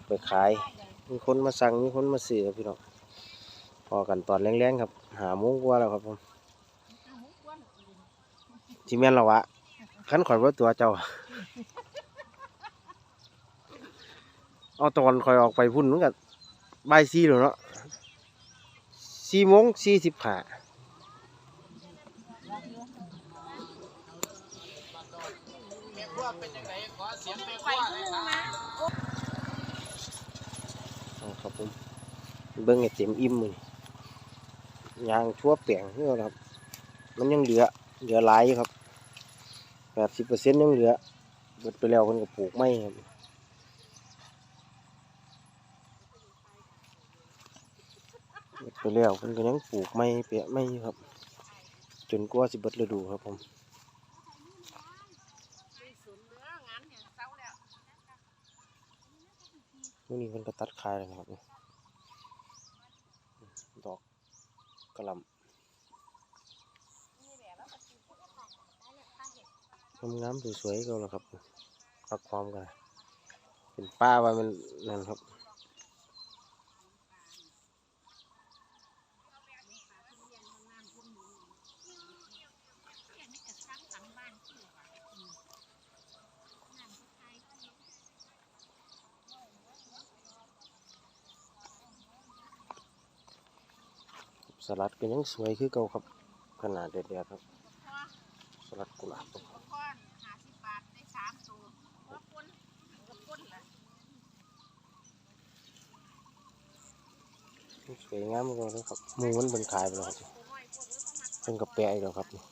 ักไปขาย มีคนมาสั่งมีคนมาซื้อครับพี่น้องพอกันตอนแรงๆครับ หาโมงกว่าแล้วครับผมที่แม่นละวะขันข่อยว่าตัวเจ้า เอาตอนข่อยออกไปพุ่นมันก็บ่ายสี่แล้วเนาะสี่โมงสี่สิบห้า บิ้งไอเต็มอิ่มมือยางทั่วเปลียงนี่ครับ มันยังเหลือ เหลือหลายอยู่ครับแปดสิบเปอร์เซ็นต์ยังเหลือหมดไปแล้วคนก็ปลูกไม่ครับหมดไปแล้วคนก็ยังปลูกไม่เปียไม่ครับ จนกว่าสิเบิดฤดูครับผมมื่อนี้คนก็ตัดขายแล้วครับ ดอกก ระหลำงามๆสวยๆก็แล้วครับพักความกัน เป็นป้าว่ามันนั่นครับ ลัดก็ยังสวยคือเก่าครับ ขนาดเด็ดๆครับ สลัดกุหลาบครับก้อนห้าสิบบาทได้สามตัวหัวปุ้นกับปุ้นละสวยงามก็เลยครับหมูมันเป็นขายไปแล้วครับตัวน้อยพวกเออก็มาเป็นกระแปะอีกแล้วครับนี่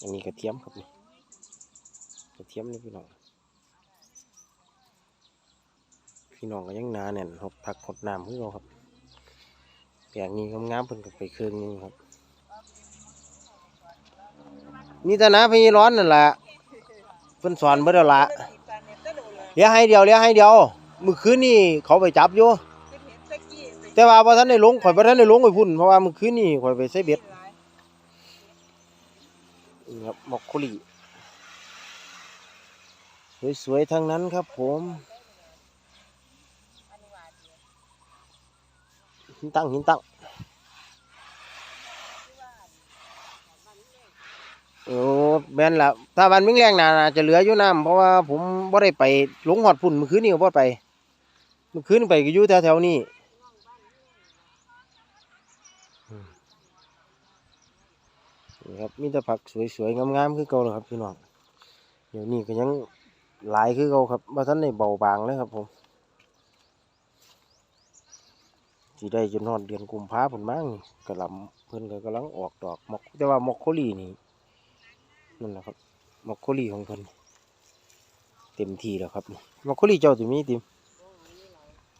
อันนี้กระเทียมครับนี่กระเทียมนี่พี่น้อง พี่น้องก็ยังหนาแน่นหดผักหดน้ำคือเราครับแปลงนี้งามๆเพิ่นก็ไปเครื่องนึงครับ นี่แต่นะพี่ร้อนนั่นแหละเพิ่นสอนเบิดแล้วละเลี้ยงให้เดียวเลี้ยงให้เดียวมื้อคืนนี่เขาไปจับอยู่แต่ว่าบ่ทันได้ลงข่อยบ่ทันได้ลงไปพุ่นเพราะว่ามื้อคืนนี่ข่อยไปใส่เบ็ดนี่ครับมอกโคลีสวยๆทั้งนั้นครับผม หินตั้งหินตั้งโอ้แม่นละถ้าวันมิ่งแรงน่าน่าจะเหลืออยู่น้ำเพราะว่าผมบ่ได้ไปหลงหอดพุ่นมื้อคืนนี่ก็บ่ไปมื้อคืนไปก็อยู่แถวๆนี้นี่ครับมีแต่ผักสวยๆงามๆคือเก่าเลยครับพี่น้องเดี๋ยวนี้ก็ยังหลายคือเก่าครับว่าท่านในเบาบางเลยครับผม ที่ได้จนนอนเดือนกุมภาพันธ์มั้งกระลำเพิ่นก็กำลังออกดอกมอกแต่ว่ามอกโคลีนี่นั่นแหละครับมอกโคลีของเพิ่นเต็มที่แล้วครับมอกโคลีเจ้าติมีติม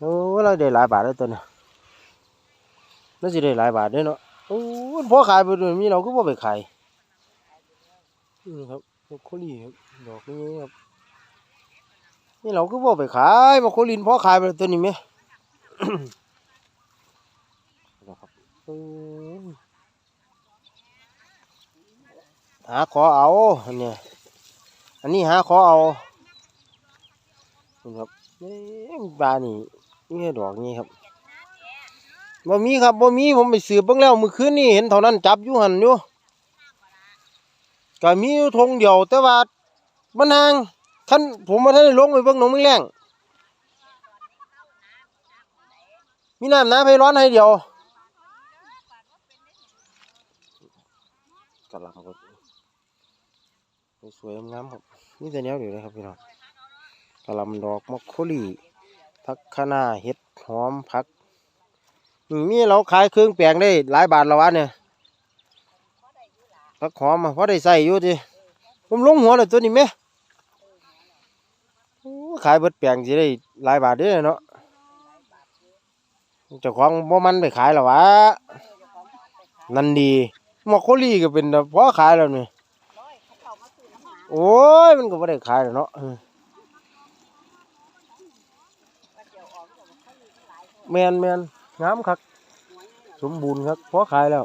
โอ้เราได้หลายบาทแล้วตัวน่ะน่าจะได้หลายบาทด้อเนาะโอ้พอขายไปด้วยมีเราก็บ่ไปขายนี่ครับมอคโคลีครับดอกนี้ครับนี่เราก็บ่ไปขายมอคโคลินพอขายไปตัวนี้ไหม หาขอเอาอันเนี้ยอันนี้หาขอเอาครับนี่บานี่นี่ดอกนี้ครับบ่มีครับบ่มีผมไปสืบเบิ่งแล้วมื้อคืนนี่เห็นเท่านั้นจับอยู่หันอยู่ก็มีธงเดียวแต่ว่ามันห่างท่านผมบ่ทันลงไปเบิ่งหนองมึงแรงมีน้ำน้ำให้ร้อนให้เดียว หล่ำครับสวยงามครับมีแต่แนวเดียวเลยครับพี่น้องกะหล่ำดอกมะโคลีผักคะน้าเห็ดหอมผักอืมมีเราขายเครื่องแปลงได้หลายบาทแล้ววะเนี่ยผักหอมอะพอได้ใส่อยู่ดิผมลงหัวเลยตัวนี้ไหมขายเบิดแปลงสิได้หลายบาทด้อเนาะเจ้าของบ่มันไปขายแล้ววะนั่นดี มอคโคลีก็เป็นแบบพอขายแล้วนี่โอ้ยมันก็บ่ได้ขายแล้วเนาะเออแมนแมนงามคักสมบูรณ์ครับพอขายแล้ว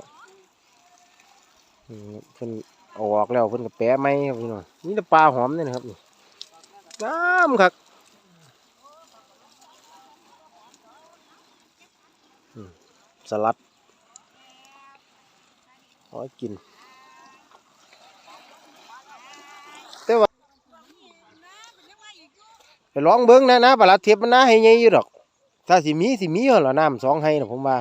อืมเป็นออกแล้วเพิ่นก็แปะไม้ครับพี่น้องนี่ปลาหอมนี่นะครับงามครับสลัด ขอกิน แต่ว่าไปลองเบิ้งนะนะปลาเทียบมันน่าให้ใหญ่อยู่ดอก ถ้าสิมีสิมีเหรอน้ำสองให้นะผมว่า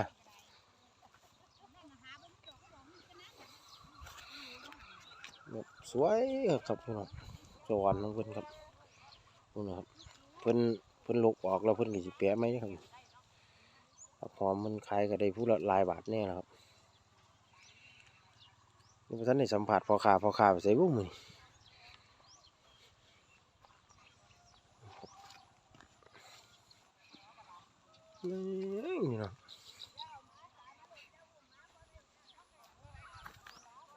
สวยครับพี่น้องสวรรค์ของเพิ่นครับนี่นะครับเพิ่นเพิ่นลูกออกแล้วเพิ่นก็สิแปะไหมครับหอมมันขายก็ได้ผู้ละลายบาทแน่นะครับ นี่พอท่านได้สัมผัสพอขาพอขาใส่บุ้งมอนี่นี่นะ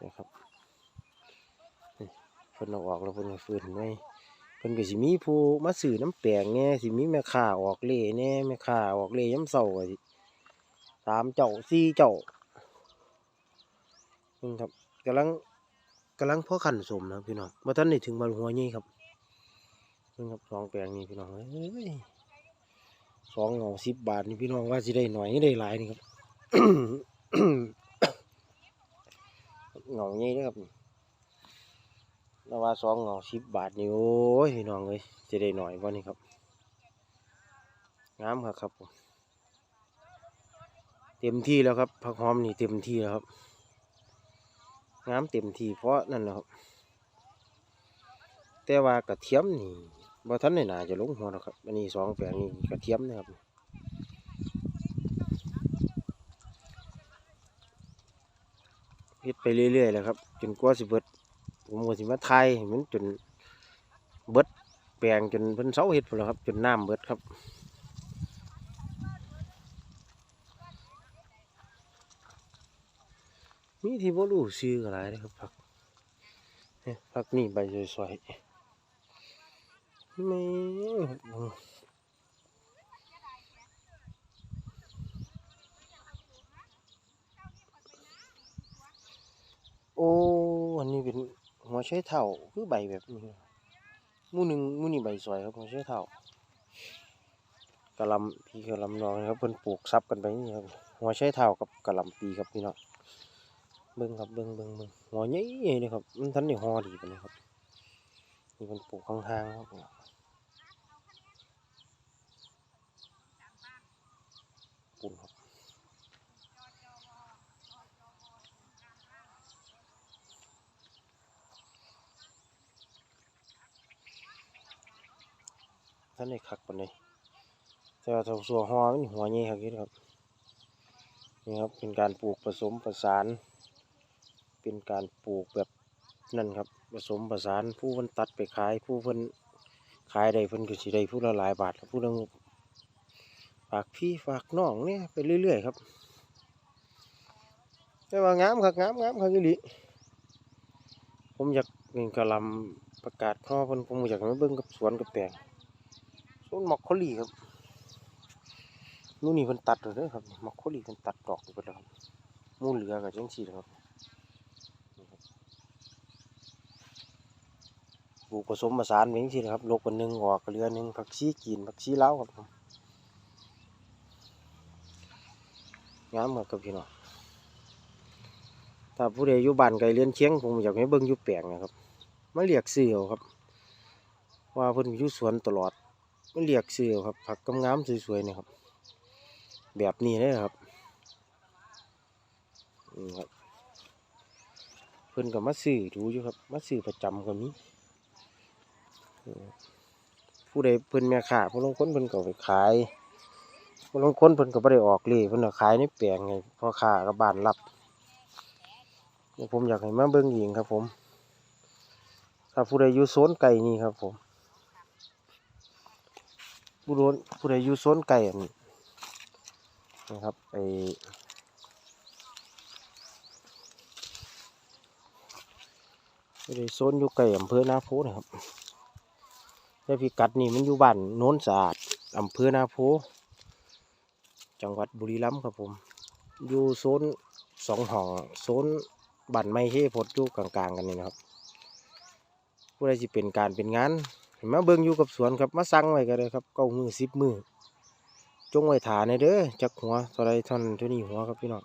นี่ครับเพิ่นเอาออกแล้วเพิ่นก็ฟื้นไว้เพิ่นก็สิมีผู้มาซื้อน้ำแปลงแหน่สิมีแม่ค้าออกเล่แหน่แม่ค้าออกเล่ยามเช้าสิสามเจ้าสี่เจ้านี่ครับ กำลังกำลังพ่อขันสมนะพี่น้องบ่ทันได้ถึงบานหัวใหญ่ครับนี่ครับสองแปลงนี่พี่น้องเอ้ยสองเงาสิบบาทนี่พี่น้องว่าสิได้หน่อยได้หลายนี่ครับเงาใหญ่เด้อครับแล้วว่าสองเงาสิบบาทนี่โอ้ยพี่น้องเลยจะได้หน่อยบ่นี่ครับงามครับครับผมเต็มที่แล้วครับผักหอมนี่เต็มที่แล้วครับ งามเต็มทีเพราะนั่นแหละครับ แต่ว่ากระเทียมนี่บ่ทันได้น่าจะลงหัวหรอกครับ อันนี้สองแปลงนี่กระเทียมนะครับเฮ็ดไปเรื่อยๆแหล้วครับ จนกว่าสิเบิด ผมก็สิมาไทยให้มันจนเบิดแปลงจนเพิ่นเสาเห็ดพุ่นแล้วครับ จนน้ำเบิดครับ มีที่บ่รู้ซื้ออะไรเลยครับผักเนี่ยผักนี่ใบสวยๆไม่โอ้อันนี้เป็นหัวไชเท้าคือใบแบบนี้มูหนึ่งมูนี่ใบสวยครับหัวไชเท้ากะหลำพี่กะหลำน้องนะครับเพิ่นปลูกซับกันไปนี่ครับหัวไชเท้ากับกะหลำปีครับพี่น้อง เบิ่งครับเบิ่งเบิ่งเบิ่งหัวใหญ่ๆเลยครับ มันทันได้หอดีไปานนี้ครับนี่เพิ่นปลูกข้างๆครับพี่น้องปุ่นครับท่านได้คักปนนี้แต่ว่าสัวห่อมันหัวใหญ่ครับนี่ครับ นี่ครับ เป็นการปลูกผสมผสาน เป็นการปลูกแบบนั่นครับผสมผสานผู้เพิ่นตัดไปขายผู้เพิ่นขายได้เพิ่นก็สิได้ผู้ละหลายบาทผู้ละงฝากพี่ฝากน้องเนี่ยไปเรื่อยๆครับแต่ว่างามครับงามงามครับอีหลีผมอยากนี่กะลำประกาศข้อเพิ่นผมอยากมาเบิ่งกับสวนกับแปลงสวนหมอกโคลีครับนู่นนี่เพิ่นตัดแล้วเด้อครับหมอกโคลีเพิ่นตัดดอกไปแล้วครับมู่เหลือก็จังซี่แหละครับ ลูกผสมผสานไว้จังซี่นะครับลกคนหนึ่งออกเรือหนึ่งผักชีกินผักชีเล้าครับผมงามครับกับพี่น้องถ้าผู้ใดอยู่บ้านไกลเลี้ยนเชียงผมอยากให้เบิ่งอยู่แปลงนะครับมาเรียกซื้อเอาครับ ว่าเพิ่นอยู่สวนตลอดมาเรียกซื้อเอาครับผักกำงามสวยๆนี่ครับ แบบนี้เลยครับนี่ครับเพิ่นก็มาซื้อดูอยู่ครับมาซื้อประจำก็มี ผู้ใดเพิ่นแม่ค้าผู้ลงคนเพิ่นก็ไปขายผู้ลงคนเพิ่นก็บ่ได้ออกเลยเพิ่นก็ขายในแปลงไงพ่อค้ากับบ้านรับผมอยากให้มาเบิ่งเองครับ ผม ถ้าผู้ใดอยู่โซนไก่นี่ครับ ผม ผู้โดนผู้ใดอยู่โซนไก่นนี้นะครับไอผู้ใดโซนอยู่ไก่อำเภอนาโพนะครับ แต่พิกัดนี่มันอยู่บ้านโน้นสะอาดอำเภอนาโพจังหวัดบุรีรัมย์ครับผม อยู่โซนสองห้องโซนบันไม้เฮพดอยู่กลางๆ กันนี่นะครับผู้ใดสิเป็นการเป็นงานเห็นไหมเบิ่งอยู่กับสวนครับมาสั่งไว้ก็ได้ครับเก้ามือสิบมือจงไว้ถาในเด้อจักหัวเท่าไรท่านั้นเท่านี้หัวครับพี่น้อง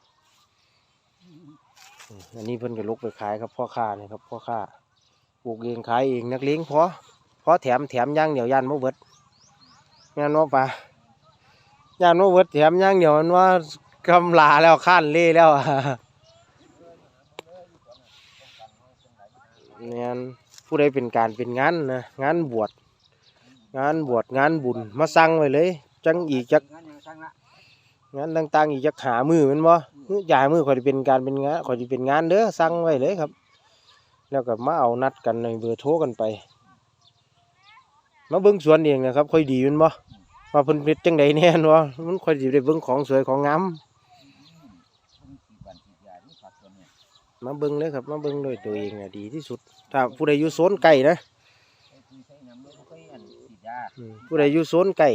อันนี้เพิ่นก็ลกไปขายครับพ่อค้านี่ครับพ่อค้าปลูกเองขายเองนักเลงพอ อแถมแถมย่างเดียวยันโมเบิดแม่นว่าปะยันโมเบิดแถมย่างเดียวมันว่ากำลาแล้วขั้นเล่แล้วอะเนี่ยผู้ใดเป็นการเป็นงานนะงานบวชงานบวชงานบุญมาสั่งไว้เลย จังอีกจักงานยังสร้างต่างๆอีกจักหามือมันบ่อย่าให้มือขอยสิเป็นการเป็นงานขอยสิเป็นงานเด้อสั่งไว้เลยครับ แล้วก็มาเอานัดกันในเบอร์โทรกันไป มาเบิ่งสวนเองนะครับ ค่อยดีมันบ่ว่าเพิ่นเป็นจังไดแน่นวะมันค่อยสิได้เบิ่งของสวยของงามมาเบิ่งเลยครับมาเบิ่งด้วยตัวเองอะดีที่สุด ถ้าผู้ใดอยู่โซนไก่นะผู้ใดอยู่โซนไก่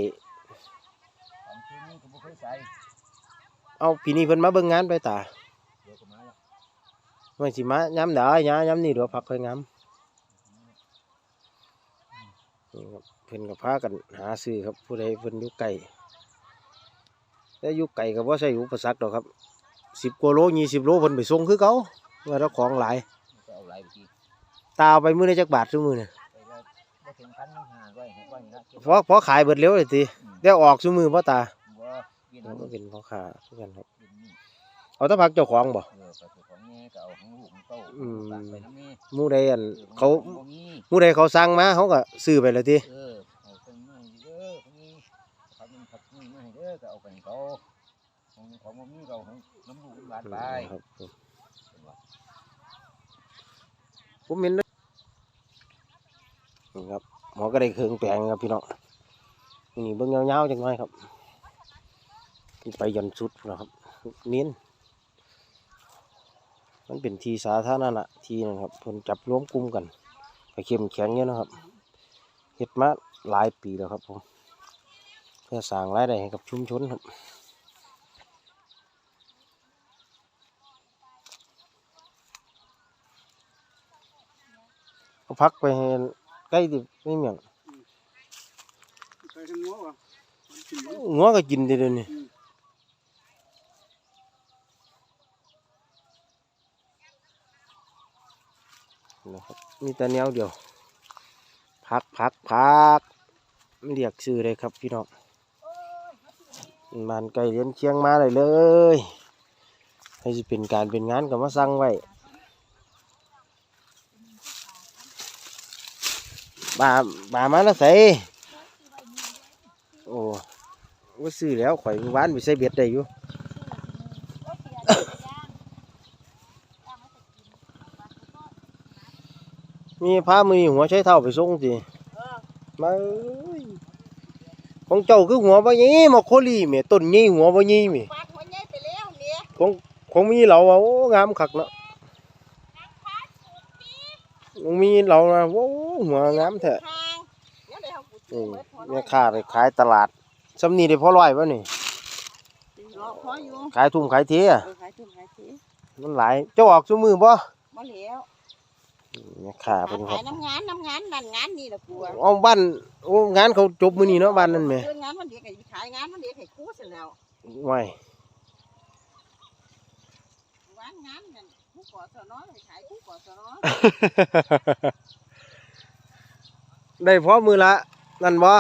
เอาปีนี้เพิ่นมาเบิ่งงานไปตาเดี๋ยวก็มาแล้วไม่สิมาย้ำเด้อย้ำย้ำนี่เดี๋ยวพักค่อยง้ำ นี่ครับเพิ่นกับพากันหาซื้อครับผู้ใดเพิ่นอยู่ไกลแต่อยู่ไกลก็บ่ใช่อุปสรรคดอกครับสิบกว่าโลยี่สิบโลเพิ่นไปส่งคือเก่าว่าถ้าของหลายจะเอาอะไรไปกินตาเอาไปมื้อละจักบาทซุมื้อนี่ไปแล้วบ่ถึงพันห้าร้อยหกร้อยนี่ละเก็บพอพอขายเบิดเร็วเลยติอืมได้ออกซุมื้อบ่ตาบ่เปลี่ยนเราก็เป็นพ่อค้าคือกันครับเปลี่ยนนี่เอาแต่พักเจ้าของบ่เออไปเอาของแม่ก็เอาของลูกของเต้าอืมฝากไปน้ำแม่หมู่ใดอันออเขาของบ่มีหมู่ใดเขาสั่งมาเขาก็ซื้อไปแล้วติเออเอาไปมาให้เด้อของนี้ผักนึงผักนี่มาให้เด้อก็เอาไปให้เขาของของบ่มีก็เอาของน้ำลูกน้ำหลานไปครับผมผมเห็นนะนี่ครับหมอก็ได้เครื่องแปลงครับพี่น้องนี่เบิ่งยาวๆจังหน่อยครับนี่ไปยันสุดนะครับเน้น มันเป็นทีสาธารณะทีหนึงครับเพิ่นจับรวมกลุ่มกันไปเข้มแข็งเนี่ยนะครับเฮ็ดมาหลายปีแล้วครับผมเพื่อสร้างรายได้ให้กับชุมชนครับเอาพักไปให้ใกล้ดิไม่เหมียงไปทางงัววะมันกินอยู่งัวก็กินได้เดี๋ยวนี้นะครับ มีแต่แนวเดียว พักพักพักไม่เรียกชื่อเลยครับพี่น้องมันไก่เลี้ยนเชียงมาเลยเลยให้สิเป็นการเป็นงานก็มาสั่งไว้บาบามาแล้วใส่โอ้ว่าซื้อแล้วข่อยวานไปใส่เบ็ดได้อยู่ พามือหัวใช้เท่าไปส่งสิมาเอ้ยของเจ้าคือหัวบ่ยี่มาโคลีแม่ต้นยี่หัวบ่ยี่แม่ฟาดหัวใหญ่ไปแล้วเนี่ยของของมีเราว่าโอ้งามคักเนาะของมีเรานะโอ้หัวงามแท้ทางแล้วเดี๋ยวเขานี่ขุดเบิดหัวแม่ค้าไปขายตลาดสำนีได้พอร้อยป่ะนี่รอพออยู่ขายทุ่มขายเทียเออขายทุ่มขายทีมันหลายเจ้าออกซุมือบ่บ่แล้ว แม่ค้าเป็นครัขาบยน้ำงานน้ำงานนั่นงานนี่แหละกูอะเอาบ้านโอ้งานเขาจบมื้อนี้เนาะบ้านนั่นแหม่เรื่องงานมันเด็กไอ้ขายงานมันเด็กให้คู่เสร็จแล้วไว้วานงานนั่นคู่ก่อสนอให้ขายคู่ก่อสนอได้พอมือละนั่นบ่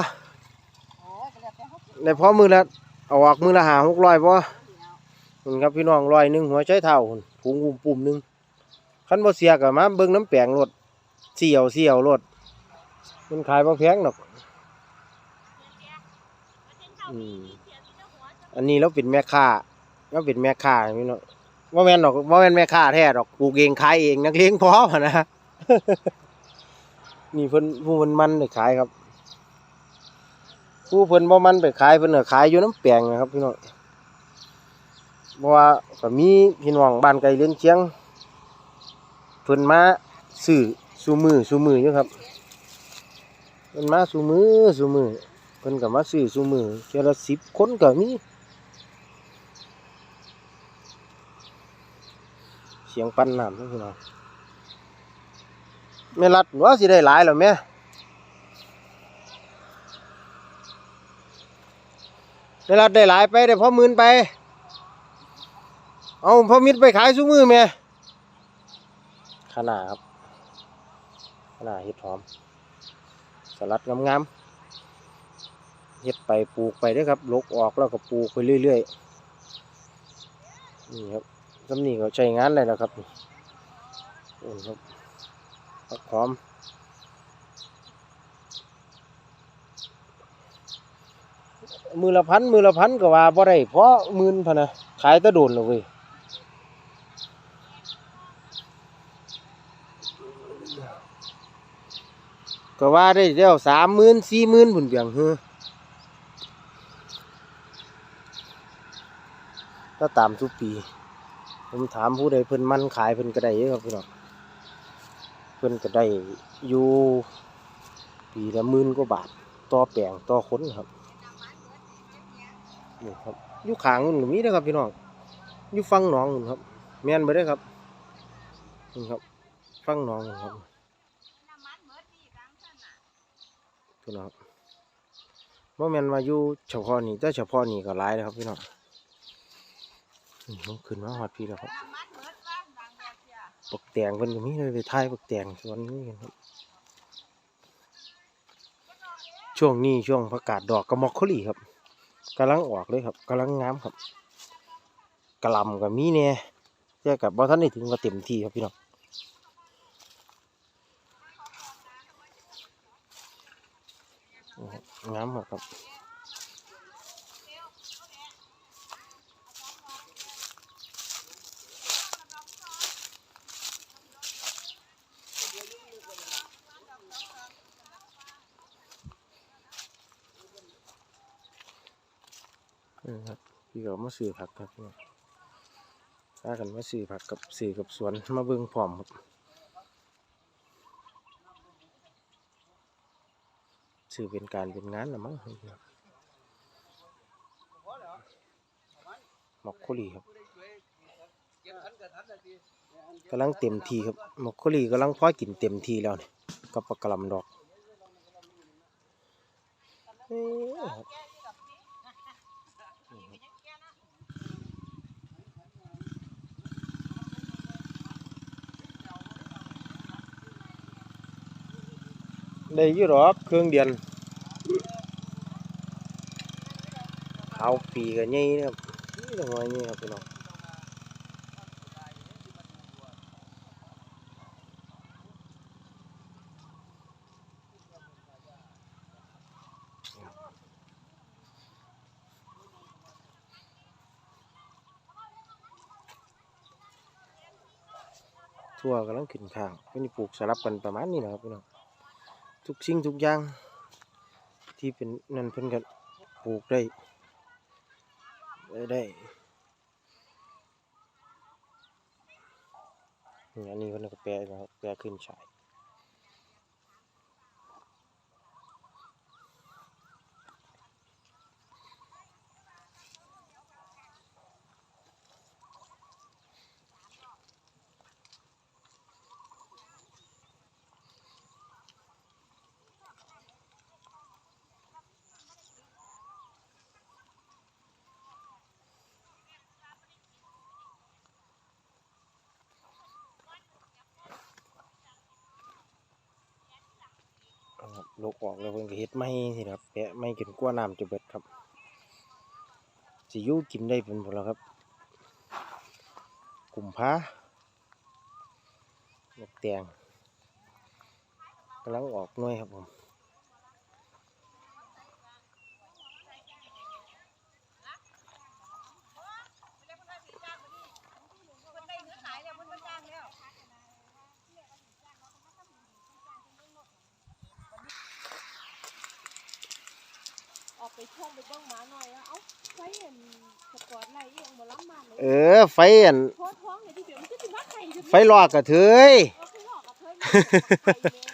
โอ้ยก็แล้วแต่เขาเก็บได้พอมือละเอาออกมือละหาหกร้อยบ่เอาเดี๋ยวนี่ครับพี่น้องร้อยหนึ่งหัวใจเท่าหุ่นถุงอุ้มปุ่มหนึ่ง คันบ่เสียก็มาเบิ่งน้ำแปลงรถเสี่ยวเสี่ยวรถมันขายบ่แพงดอกอันนี้เราเป็นแม่ค้าเราเป็นแม่ค้าพี่น้องว่าแม่นดอกว่าแม่นแม่ค้าแท้ดอกปลูกเองขายเองนักเลี้ยงพอหั่นนะนี่เพิ่นผู้เพิ่นมันไปขายครับ ผู้เพิ่นบ่มันไปขายเพิ่นก็ขายอยู่น้ำแปลงนะครับพี่น้องเพราะว่าก็มีพี่น้องบ้านไกลเลี้ยงเชียง เพิ่นมาซื้อสูมือสูมืออยู่ครับเพิ่นมาสูมือสูมือเพิ่นก็มาซื้อสูมือเทื่อละสิบคนก็มีสเสียงปั้นน้ำนี่พี่น้องแม่รัดว่าสิได้หลายแล้วแม่แม่รัดได้หลายไปได้พอมื่นไป เอาพอมิดไปขายซุ้มือแม่ ขนาดครับขนาดเห็ดหอม สลัดงามๆเห็ดไปปลูกไปด้อครับลกออกแล้วก็ปลูกไปเรื่อยๆนี่ครับสำนี่ก็ใช้งานเลยนะครับนี่ครับผักหอมมือละพันมือละพันก็ว่าบ่ได้เพราะมื่นพะนะขายตะโดนเลยเว้ย ก็ว่าได้เดียวสามหมื่นสี่หมื่นผุนเบียงเฮ้อถ้าตามทุกปี ผมถามผู้ใดเพิ่นมันขายเพิ่นก็ได้เยอะครับพี่น้องเพิ่นก็ได้อยู่ปีละหมื่นกว่าบาท ต่อแปลงต่อคนครับนี่ครับอยู่ขางนู่นก็มีเด้ครับพี่น้องอยู่ฟังหนองนู่นครับ แม่นบ่ได้ครับนี่ครับ ฟังหนองนู่นครับ น้ำมันเบิดนี่กังซั่นน่ะ พี่น้องบ่แมนว่าอยู่เฉพาะนี่แต่เฉพาะนี่ก็หลายเลยครับพี่น้องนี่ผมขึ้นมาฮอดพี่แล้วครับน้ำมันเบิดว่าดังบบเสียปักแตงเพิ่นก็มีเลยไปถ่ายปักแตงสวนนี้กันครับช่วงนี้ช่วงประกาศดอกกระมอกโคลีครับกำลังออกเลยครับกำลังงามครับกระลำก็มีแน่แต่กับบ่ทันได้ถึงก็เต็มที่ครับพี่น้องโอ้โห งามครับนี่ครับพี่ก็มาซื้อผักครับพี่น้ากันมาซื้อผักกับซื้อกับสวนมาเบิ่งพร้อมครับ ซื้อเป็นการเป็นงานละมั้งหมอกโคลีครับกำลังเต็มทีครับมอกโคลีกำลังพอกินเต็มทีแล้วเนี่ยกับปลากระกลำดอกเอ้ยครับ ได้ยี่หรอกเครื่องเดียนเอาปีกันยี่นะครับนี่ต้องว่านี่ครับพี่น้องทั่วกำลังขึ้นข้างเพิ่นสิปลูกสลับกันประมาณนี้นะครับพี่น้อง ทุกสิ่งทุกอย่าง ที่เป็นนั่นเพิ่นก็ปลูกได้ ได้ได้นี่อันนี้เพิ่นก็แปลนะครับแปลขึ้นฉาย ลกออกแล้วเพิ่นก็เฮ็ดไม่สิครับแปะไม่กินกลัวน้ำจะเบิดครับสิยู่กินได้เป็นผลแล้วครับ กลุ่มภานกแตงกำลังออกน้อยครับผม เพิ่นได้เงินหลายแล้วเพิ่นบ่จ้างแล้ว ออกไปช่องไปเบิ้งหมาหน่อยอะเอ้าไฟเห็นสปอร์ตไลท์ยังบ่ล้ำมา เลยเออ ไฟอันโทษท้องเลยที่เดี๋ยวมันก็สิว่าไข่จะไฟลอกกระเทยเอาไปหลอกกับเพิ่นมาไข่เนี่ย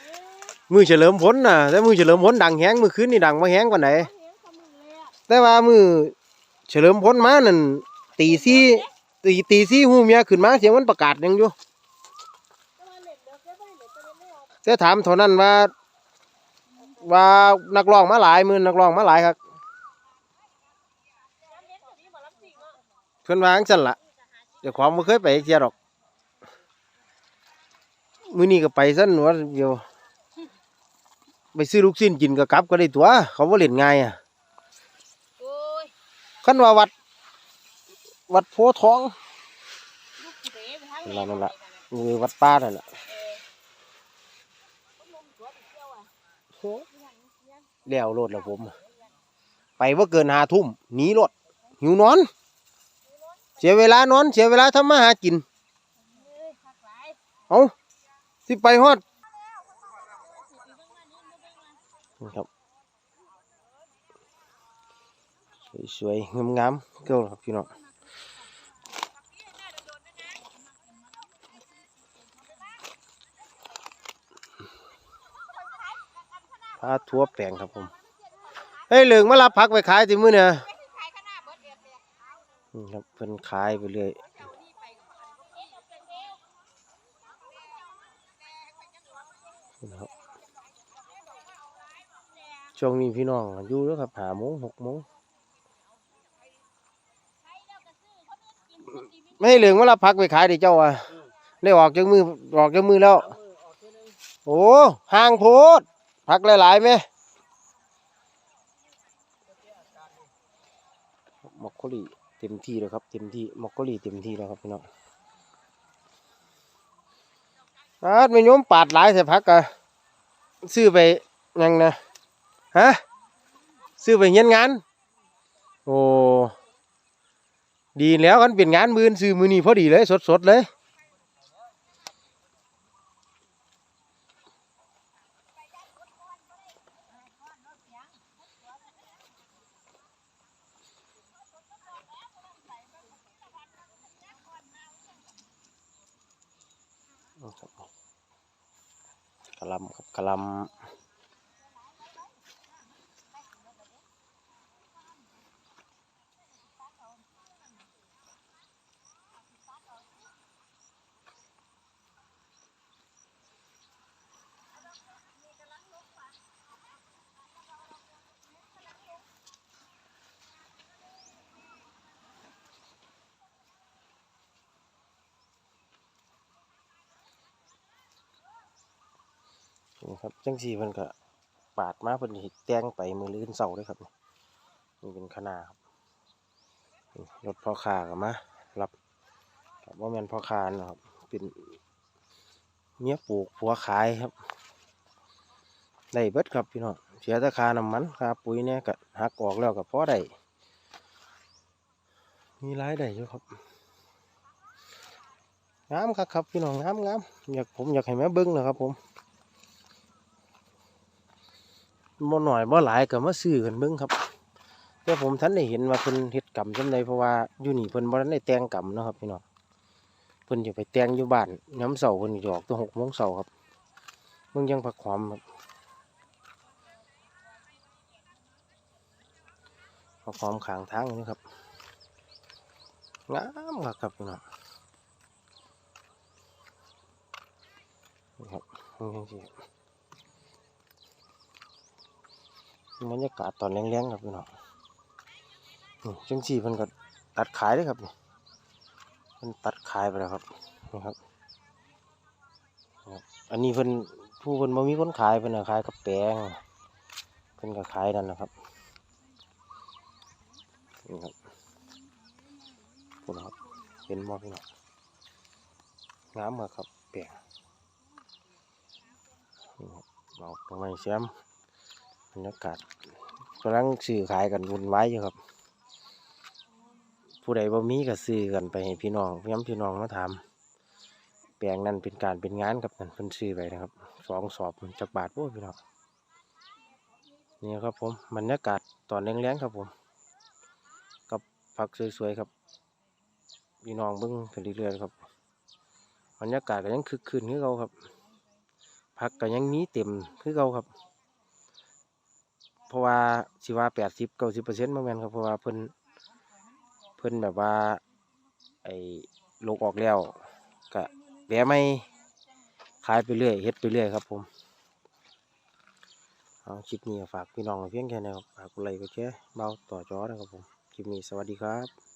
มือเฉลิมพลน่ะแต่มือเฉลิมพลดังแฮงมือคืนนี่ดังมาแฮงกว่าไหนเลี้ยงกับมือเลยอะแต่ว่ามือเฉลิมพลมานั่นตีซี่ตีตีซี่หูเมียขึ้นมาเสียงมันประกาศหยังอยู่แต่ว่าเล่นเด้อแค่บ่ได้เล่นแต่เล่นไม่ออกแต่ถามเท่านั้นว่า ว่านักร้องมาหลายมือนักร้องมาหลายครับ น้ำเย็นกว่านี้หมอลำสิงเนาะเพิ่นวาจั่งซั่นล่ะเจ้าของบ่เคยไปเที่ยดอก มื้อนี้ก็ไปซั่นว่าเดียวไปซื้อลูกชิ้นกินก็กลับก็ได้ตัว เขาบ่เล่นง่ายอะโอ้ยคันว่าวัด วัดโพธิ์ทองลูกเต๋ไปทางนั่นล่ะนั่นล่ะคือวัดป้านั่นน่ะลมสวนเที่ยวอะแล้วโลดแล้วผม ไปว่าเกินหาทุ่มหนีรถหิวนอน เสียเวลานอน เสียเวลาทำมาหากิน เอ้ยคักหลายเอาสิไปฮอดนี่ครับสวยๆงามๆเกี่ยวครับพี่น้องพาทัวแปลงครับผม เฮ้ยเหลืองมารับผักไปขายติมือเนี่ย นี่ครับเพิ่นขายไปเรื่อยนะครับช่วงนี้พี่น้องอยู่แล้วครับหาโมงหกโมงไม่ให้เหลืองมารับผักไปขายดิเจ้าอะได้ออกจากมือออกจากมือแล้ว โอ้ห่างโพดผักหลายๆไหมมกโคลี เต็มที่เลยครับเต็มที่มอกโคลีเต็มที่แล้วครับพี่น้องอาดไม่โยมปาดหลายใส่พักอะซื้อไปยังนะฮะซื้อไปเงี้ยนงาน โอ้ดีแล้วกันเป็นงานมือนซื้อมือนีพอดีเลยสดๆเลย กะ ครับจังสีเพิ่นก็ปาดมาเพิ่นสิแต่งไปมือลื่นเสาเลยครับนี่นี่เป็นคณะครับรถพ่อค้าก็มารับครับว่าแมนพ่อคานะครับเป็นเมียปลูกผัวขายครับได้เบิดครับพี่น้องเสียต่ค่าน้ำมันค่าปุ๋ยเนี่ยก็หักออกแล้วก็พอได้มีรายได้อยู่ครับงามครับครับพี่น้องงามงามอยากผมอยากให้แม่เบิ้งนะครับผม บ่หน่อยบ่หลายก็มาซื้อกันเบิ้งครับแต่ผมท่านได้เห็นว่าเพิ่นเฮ็ดกรรมจำใดเพราะว่าอยู่นี่เพิ่นบ่ทันได้แต่งกรรมนะครับพี่น้องเพิ่นจะไปแต่งอยู่บ้านย้ำเสาเพิ่นจะอกตัวหกโมงเสาครับเบิ่งยังผักหอมครับผักหอมขางทางนี่ครับงามครับครับพี่น้องนี่ครับนี่จังซี่ครับ บรรยากาศตอนแรงๆครับพี่น้องจังสี่เพิ่นก็ตัดขายเลยครับนี่เพิ่นตัดขายไปแล้วครับนะครับ อันนี้เพิ่นผู้เพิ่นบ่มีคนขายเพิ่นขายกับแปงเพิ่นก็ขายนั่นนะครับนี่ครับพุ่นนะครับเห็นบ่พี่น้องงามมากครับแปงเราตรงไหนแซม รรยากาศกำลังซื้อขายกันวุ่นวายอยู่ครับ ผู้ใดบ่มีก็ซื้อกันไปให้พี่น้องย้ำพี่น้องมาถามแปลงนั้นเป็นการเป็นงานครับนั่นเพิ่นซื้อไปนะครับสองสอบจักบาทพวกพี่น้องนี่ครับผมบรรยากาศตอนแรงๆครับผม กับผักสวยๆครับพี่น้องเบิ่งไปเรื่อยๆครับบรรยากาศก็ยังคึกคืนคือเก่าครับผักก็ยังมีเต็มคือเก่าครับ เพราะว่าสิว่าแปดสิบเก้าสิบเปอร์เซ็นต์มาแมนครับเพราะว่าเพิ่นเพิ่นแบบว่าไอ้ลูกออกแล้วก็แวะไม่ขายไปเรื่อยเฮ็ดไปเรื่อยครับผมเอาคลิปนี้ฝากพี่น้องเพียงแค่นี้ครับฝากกดไลค์กดแชร์เบาต่อจอนะครับผมคลิปนี้สวัสดีครับ